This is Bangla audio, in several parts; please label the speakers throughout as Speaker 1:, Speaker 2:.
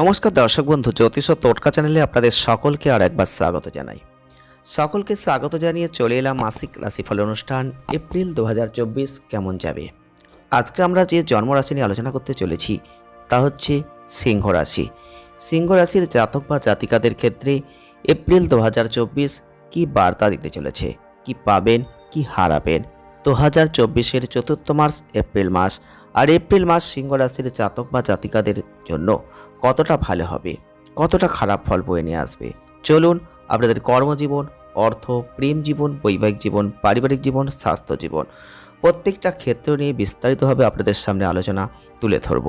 Speaker 1: নমস্কার দর্শক বন্ধু, জ্যোতিষ ও টোটকা চ্যানেলে আপনাদের সকলকে আর একবার স্বাগত জানাই। সকলকে স্বাগত জানিয়ে চলে এলাম মাসিক রাশিফল অনুষ্ঠান এপ্রিল দু হাজার চব্বিশ কেমন যাবে? আজকে আমরা যে জন্মরাশি নিয়ে আলোচনা করতে চলেছি, তা হচ্ছে সিংহ রাশি। সিংহ রাশির জাতক বা জাতিকাদের ক্ষেত্রে এপ্রিল দু হাজার চব্বিশ কি বার্তা দিতে চলেছে? কি পাবেন, কি হারাবেন? দু হাজার চব্বিশের চতুর্থ মাস এপ্রিল মাস আর এপ্রিল মাস সিংহ রাশির জাতক বা জাতিকাদের জন্য কতটা ভালো হবে, কতটা খারাপ ফল বয়ে নিয়ে আসবে? চলুন আপনাদের কর্মজীবন, অর্থ, প্রেম জীবন, বৈবাহিক জীবন, পারিবারিক জীবন, স্বাস্থ্য জীবন প্রত্যেকটা ক্ষেত্র নিয়ে বিস্তারিতভাবে আপনাদের সামনে আলোচনা তুলে ধরব।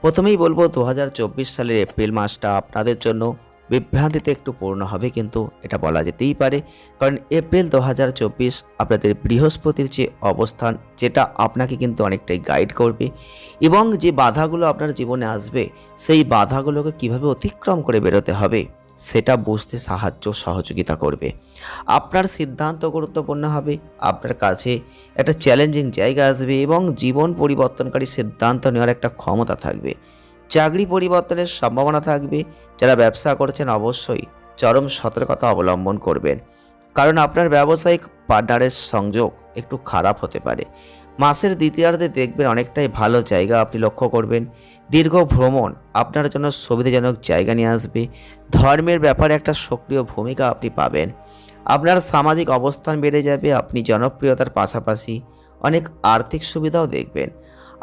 Speaker 1: প্রথমেই বলব, দু হাজার চব্বিশ সালের এপ্রিল মাসটা আপনাদের জন্য বিভ্রান্তিতে একটু পূর্ণ হবে, কিন্তু এটা বলা যেতেই পারে। কারণ এপ্রিল দু হাজার চব্বিশ আপনাদের বৃহস্পতির যে অবস্থান, যেটা আপনাকে কিন্তু অনেকটাই গাইড করবে এবং যে বাধাগুলো আপনার জীবনে আসবে, সেই বাধাগুলোকে কীভাবে অতিক্রম করে বেরোতে হবে, সেটা বুঝতে সাহায্য সহযোগিতা করবে। আপনার সিদ্ধান্ত গুরুত্বপূর্ণ হবে, আপনার কাছে একটা চ্যালেঞ্জিং জায়গা আসবে এবং জীবন পরিবর্তনকারী সিদ্ধান্ত নেওয়ার একটা ক্ষমতা থাকবে। চাকরি পরিবর্তনের সম্ভাবনা থাকবে, যারা ব্যবসা করছেন অবশ্যই চরম সতর্কতা অবলম্বন করবেন। কারণ আপনার ব্যবসায়িক পার্টনারের সংযোগ একটু খারাপ হতে পারে। মাসের দ্বিতীয়ার্ধে দেখবেন অনেকটাই ভালো জায়গা আপনি লক্ষ্য করবেন। দীর্ঘ ভ্রমণ আপনার জন্য সুবিধাজনক জায়গা নিয়ে আসবে। ধর্মের ব্যাপারে একটা সক্রিয় ভূমিকা আপনি পাবেন। আপনার সামাজিক অবস্থান বেড়ে যাবে, আপনি জনপ্রিয়তার পাশাপাশি অনেক আর্থিক সুবিধাও দেখবেন।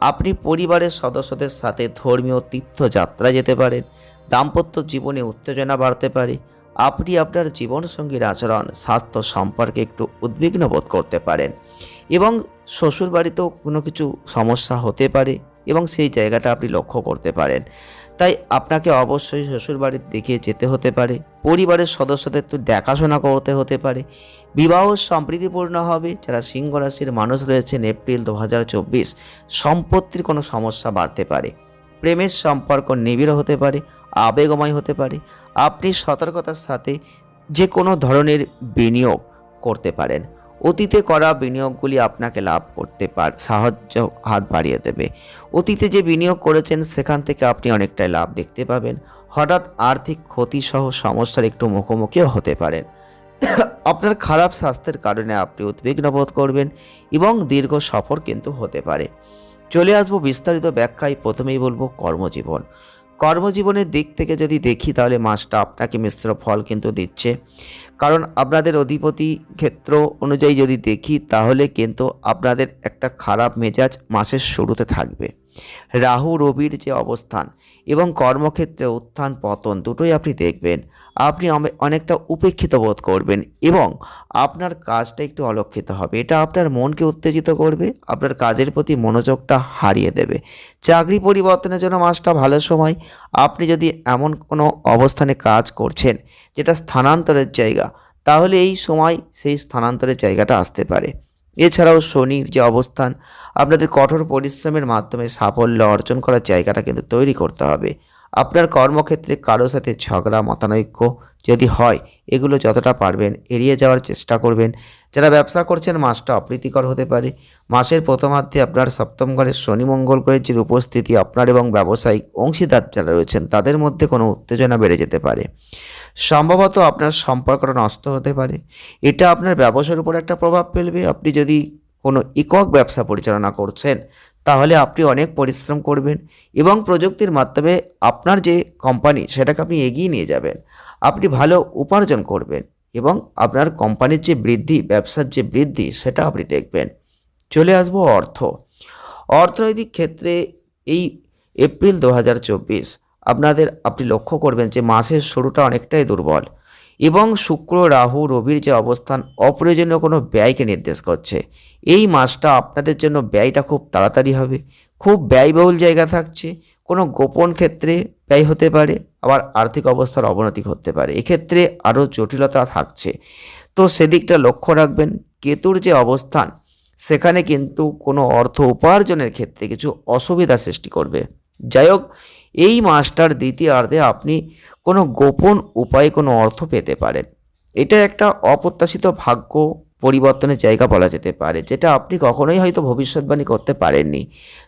Speaker 1: আপনি পরিবারের সদস্যদের সাথে ধর্মীয় তীর্থযাত্রা যেতে পারেন, দাম্পত্য জীবনে উত্তেজনা বাড়তে পারে, আপনি আপনার জীবনসঙ্গীর আচরণ, স্বাস্থ্য সম্পর্কে একটু উদ্বিগ্ন বোধ করতে পারেন এবং শ্বশুর বাড়িতেও কোনো কিছু সমস্যা হতে পারে এবং সেই জায়গাটা আপনি লক্ষ্য করতে পারেন। তাই আপনাকে অবশ্যই শ্বশুর বাড়ির দিকে যেতে হতে পারে। পরিবারের সদস্যদের একটু দেখাশোনা করতে হতে পারে। বিবাহ সম্প্রীতিপূর্ণ হবে। যারা সিংহ রাশির মানুষ রয়েছেন এপ্রিল দু হাজার চব্বিশ, সম্পত্তির কোনো সমস্যা বাড়তে পারে। প্রেমের সম্পর্ক নিবিড় হতে পারে, আবেগময় হতে পারে। আপনি সতর্কতার সাথে যে কোনো ধরনের বিনিয়োগ করতে পারেন। অতীতে করা বিনিয়োগগুলি আপনাকে লাভ করতে পার, সাহায্য হাত বাড়িয়ে দেবে। অতীতে যে বিনিয়োগ করেছেন, সেখান থেকে আপনি অনেকটাই লাভ দেখতে পাবেন। হঠাৎ আর্থিক ক্ষতিসহ সমস্যার একটু মুখোমুখিও হতে পারেন। আপনার খারাপ স্বাস্থ্যের কারণে আপনি উদ্বিগ্ন বোধ করবেন এবং দীর্ঘ সফর কিন্তু হতে পারে। চলে আসব বিস্তারিত ব্যাখ্যায়, প্রথমেই বলব কর্মজীবন। কর্মজীবনের দিক থেকে যদি দেখি, তাহলে মাসটা আপনাকে মিশ্র ফল কিন্তু দিচ্ছে। কারণ আপনাদের অধিপতি ক্ষেত্র অনুযায়ী যদি দেখি, তাহলে কিন্তু আপনাদের একটা খারাপ মেজাজ মাসের শুরুতে থাকবে। রাহু, রবির যে অবস্থান এবং কর্মক্ষেত্রে উত্থান, পতন দুটোই আপনি দেখবেন। আপনি অনেকটা উপেক্ষিত বোধ করবেন এবং আপনার কাজটা একটু অলক্ষিত হবে। এটা আপনার মনকে উত্তেজিত করবে, আপনার কাজের প্রতি মনোযোগটা হারিয়ে দেবে। চাকরি পরিবর্তনের জন্য মাসটা ভালো সময়। আপনি যদি এমন কোনো অবস্থানে কাজ করছেন যেটা স্থানান্তরের জায়গা, তাহলে এই সময় সেই স্থানান্তরের জায়গাটা আসতে পারে। এছাড়াও শনির যে অবস্থান, আপনাদের কঠোর পরিশ্রমের মাধ্যমে সাফল্য অর্জন করার জায়গাটা কিন্তু তৈরি করতে হবে। আপনার কর্মক্ষেত্রে কারোর সাথে ঝগড়া, মতানৈক্য যদি হয়, এগুলো যতটা পারবেন এড়িয়ে যাওয়ার চেষ্টা করবেন। যারা ব্যবসা করছেন, মাসটা অপ্রীতিকর হতে পারে। মাসের প্রথমার্ধে আপনার সপ্তম ঘরের শনি মঙ্গল গ্রহের যে উপস্থিতি, আপনার এবং ব্যবসায়িক অংশীদার যারা রয়েছেন, তাদের মধ্যে কোনো উত্তেজনা বেড়ে যেতে পারে। সম্ভবত আপনার সম্পর্কটা নষ্ট হতে পারে। এটা আপনার ব্যবসার উপর একটা প্রভাব ফেলবে। আপনি যদি কোনো একক ব্যবসা পরিচালনা করছেন, তাহলে আপনি অনেক পরিশ্রম করবেন এবং প্রযুক্তির মাধ্যমে আপনার যে কোম্পানি, সেটাকে আপনি এগিয়ে নিয়ে যাবেন। আপনি ভালো উপার্জন করবেন এবং আপনার কোম্পানির যে বৃদ্ধি, ব্যবসার যে বৃদ্ধি, সেটা আপনি দেখবেন। চলে আসব অর্থ। অর্থনৈতিক ক্ষেত্রে এই এপ্রিল দু হাজার চব্বিশ আপনাদের, আপনি লক্ষ্য করবেন যে মাসের শুরুটা অনেকটাই দুর্বল এবং শুক্র, রাহু, রবির যে অবস্থান, অপ্রয়োজনীয় কোনো ব্যয়কে নির্দেশ করছে। এই মাসটা আপনাদের জন্য ব্যয়টা খুব তাড়াতাড়ি হবে। খুব ব্যয়বহুল জায়গা থাকছে। কোনো গোপন ক্ষেত্রে ব্যয় হতে পারে, আবার আর্থিক অবস্থার অবনতি ঘটতে পারে। এক্ষেত্রে আরও জটিলতা থাকছে। তো সেদিকটা লক্ষ্য রাখবেন, কেতুর যে অবস্থান, সেখানে কিন্তু কোনো অর্থ উপার্জনের ক্ষেত্রে কিছু অসুবিধা সৃষ্টি করবে। যাই হোক এই মাসটার দ্বিতীয়ার্ধে আপনি কোনো গোপন উপায়ে কোনো অর্থ পেতে পারেন। এটা একটা অপ্রত্যাশিত ভাগ্য পরিবর্তনের জায়গা বলা যেতে পারে, যেটা আপনি কখনোই হয়তো ভবিষ্যৎবাণী করতে পারেননি।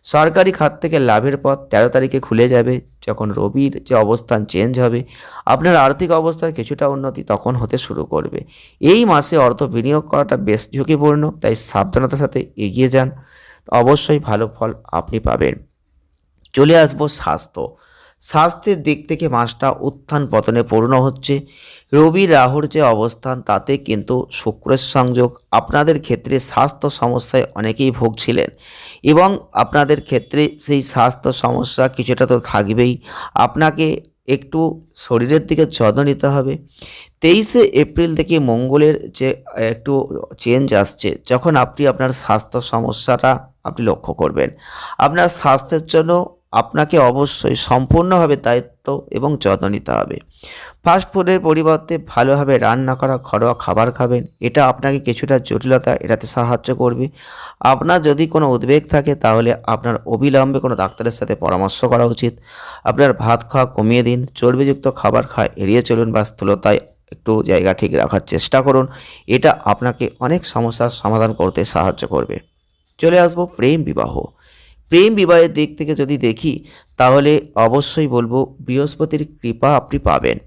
Speaker 1: সরকারি খাত থেকে লাভের পথ তেরো তারিখে খুলে যাবে, যখন রবির যে অবস্থান চেঞ্জ হবে, আপনার আর্থিক অবস্থার কিছুটা উন্নতি তখন হতে শুরু করবে। এই মাসে অর্থ বিনিয়োগ করাটা বেশ ঝুঁকিপূর্ণ, তাই সাবধানতার সাথে এগিয়ে যান। অবশ্যই ভালো ফল আপনি পাবেন। চলে আসব স্বাস্থ্য। স্বাস্থ্যের দিক থেকে মাসটা উত্থান পতনে পূর্ণ হচ্ছে। রবি রাহুর যে অবস্থান, তাতে কিন্তু শুক্রের সংযোগ। আপনাদের ক্ষেত্রে স্বাস্থ্য সমস্যায় অনেকেই ভুগছিলেন এবং আপনাদের ক্ষেত্রে সেই স্বাস্থ্য সমস্যা কিছুটা তো থাকবেই। আপনাকে একটু শরীরের দিকে যত্ন নিতে হবে। তেইশে এপ্রিল থেকে মঙ্গলের যে একটু চেঞ্জ আসছে, যখন আপনি আপনার স্বাস্থ্য সমস্যাটা আপনি লক্ষ্য করবেন। আপনার স্বাস্থ্যের জন্য আপনাকে অবশ্যই সম্পূর্ণভাবে দায়িত্ব এবং যত্ন নিতে হবে। ফাস্ট ফুডের পরিবর্তে ভালোভাবে রান্না করা, ঘরোয়া খাবার খাবেন। এটা আপনাকে কিছুটা জটিলতা এড়াতে সাহায্য করবে। আপনার যদি কোনো উদ্বেগ থাকে, তাহলে আপনার অবিলম্বে কোনো ডাক্তারের সাথে পরামর্শ করা উচিত। আপনার ভাত খাওয়া কমিয়ে দিন, চর্বিযুক্ত খাবার খাওয়া এড়িয়ে চলুন বা স্থূলতায় একটু জায়গা ঠিক রাখার চেষ্টা করুন। এটা আপনাকে অনেক সমস্যার সমাধান করতে সাহায্য করবে। চলে আসব প্রেম বিবাহ। প্রেম বিবাহের দিক থেকে যদি দেখি, তাহলে অবশ্যই বলব বৃহস্পতির কৃপা আপনি পাবেন।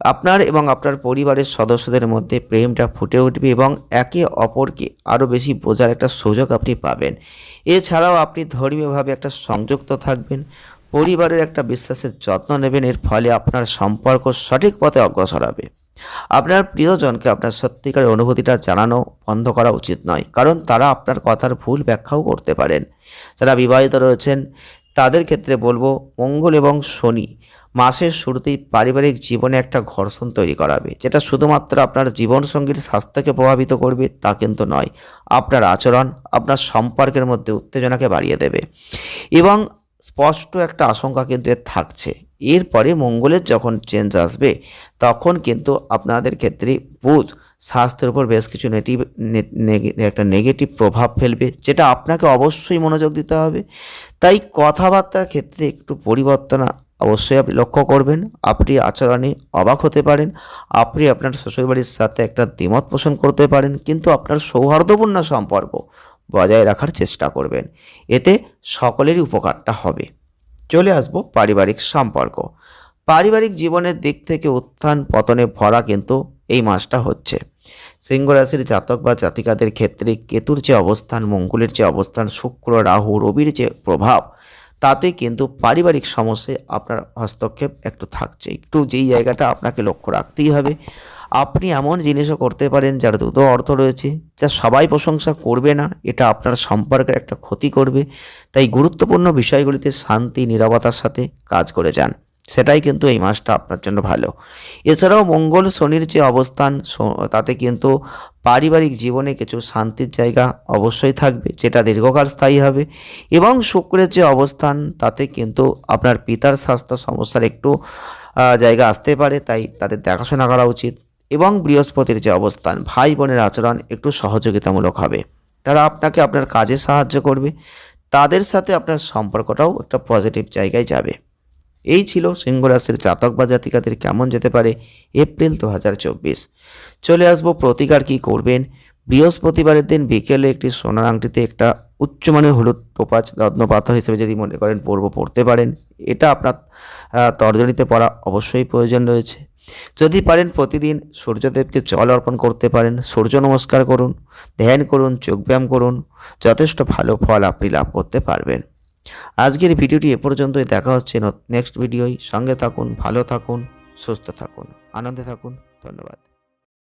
Speaker 1: আপনার এবং আপনার পরিবারের সদস্যদের মধ্যে প্রেমটা ফুটে উঠবে এবং একে অপরকে আরও বেশি বোঝার একটা সুযোগ আপনি পাবেন। এছাড়াও আপনি ধর্মীয়ভাবে একটা সংযুক্ত থাকবেন, পরিবারের একটা বিশ্বাসের যত্ন নেবেন, এর ফলে আপনার সম্পর্ক সঠিক পথে অগ্রসর হবে। আপনার প্রিয়জনকে আপনার সত্যিকারের অনুভূতিটা জানানো বন্ধ করা উচিত নয়, কারণ তারা আপনার কথার ভুল ব্যাখ্যাও করতে পারেন। যারা বিবাহিত রয়েছেন, তাদের ক্ষেত্রে বলব মঙ্গল এবং শনি মাসের শুরুতেই পারিবারিক জীবনে একটা ঘর্ষণ তৈরি করাবে, যেটা শুধুমাত্র আপনার জীবনসঙ্গীর স্বাস্থ্যকে প্রভাবিত করবে তা কিন্তু নয়, আপনার আচরণ, আপনার সম্পর্কের মধ্যে উত্তেজনাকে বাড়িয়ে দেবে। এবং স্পষ্ট একটা আশঙ্কা কিন্তু এর থাকছে এরপরে মঙ্গলের যখন চেঞ্জ আসবে, তখন কিন্তু আপনাদের ক্ষেত্রে বুধ স্বাস্থ্যের উপর বেশ কিছু নেটিভ একটা নেগেটিভ প্রভাব ফেলবে, যেটা আপনাকে অবশ্যই মনোযোগ দিতে হবে। তাই কথাবার্তার ক্ষেত্রে একটু পরিবর্তন অবশ্যই আপনি লক্ষ্য করবেন। আপনি আচরণে অবাক হতে পারেন। আপনি আপনার শ্বশুরবাড়ির সাথে একটা দ্বিমত পোষণ করতে পারেন, কিন্তু আপনার সৌহার্দ্যপূর্ণ সম্পর্ক বজায় রাখার চেষ্টা করবেন। এতে সকলেরই উপকারটা হবে। চলে আসব পারিবারিক সম্পর্ক। পারিবারিক জীবনের দিক থেকে উত্থান পতনে ভরা কিন্তু এই মাসটা হচ্ছে। সিংহ রাশির জাতক বা জাতিকাদের ক্ষেত্রে কেতুর যে অবস্থান, মঙ্গলের যে অবস্থান, শুক্র, রাহু, রবির যে প্রভাব, তাতে কিন্তু পারিবারিক সমস্যায় আপনার হস্তক্ষেপ একটু থাকছে। একটু যেই জায়গাটা আপনাকে লক্ষ্য রাখতেই হবে। আপনি এমন জিনিসও করতে পারেন যার দ্রুত অর্থ রয়েছে, যা সবাই প্রশংসা করবে না, এটা আপনার সম্পর্কের একটা ক্ষতি করবে। তাই গুরুত্বপূর্ণ বিষয়গুলিতে শান্তি, নিরবতার সাথে কাজ করে যান। সেটাই কিন্তু এই মাসটা আপনার জন্য ভালো। এছাড়াও মঙ্গল শনির যে অবস্থান তাতে কিন্তু পারিবারিক জীবনে কিছু শান্তির জায়গা অবশ্যই থাকবে, যেটা দীর্ঘকাল স্থায়ী হবে। এবং শুক্রের যে অবস্থান, তাতে কিন্তু আপনার পিতার স্বাস্থ্য সমস্যার একটু জায়গা আসতে পারে, তাই তাদের দেখাশোনা করা উচিত। এবং বৃহস্পতির যে অবস্থান, ভাই বোনের আচরণ একটু সহযোগিতামূলক হবে। তারা আপনাকে আপনার কাজে সাহায্য করবে। তাদের সাথে আপনার সম্পর্কটাও একটা পজিটিভ জায়গায় যাবে। এই ছিল সিংহ রাশির জাতক বা জাতিকাদের কেমন যেতে পারে এপ্রিল দু হাজার চব্বিশ। চলে আসব প্রতিকার কি করবেন। বৃহস্পতিবারের দিন বিকেলে একটি সোনার আংটিতে একটা উচ্চমানের হলুদ টোপাচ রত্নপাথর হিসেবে যদি মনে করেন পর্ব পড়তে পারেন, এটা আপনার তর্জনীতে পড়া অবশ্যই প্রয়োজন রয়েছে। যদি পারেন প্রতিদিন সূর্যদেবকে জল অর্পণ করতে পারেন, সূর্য নমস্কার করুন, ধ্যান করুন যোগব্যায়াম করুন, যথেষ্ট ভালো ফল আপনি লাভ করতে পারবেন। আজকের ভিডিওটি এ পর্যন্তই, দেখা হচ্ছে নেক্সট ভিডিওয়। সঙ্গে থাকুন, ভালো থাকুন, সুস্থ থাকুন, আনন্দে থাকুন, ধন্যবাদ।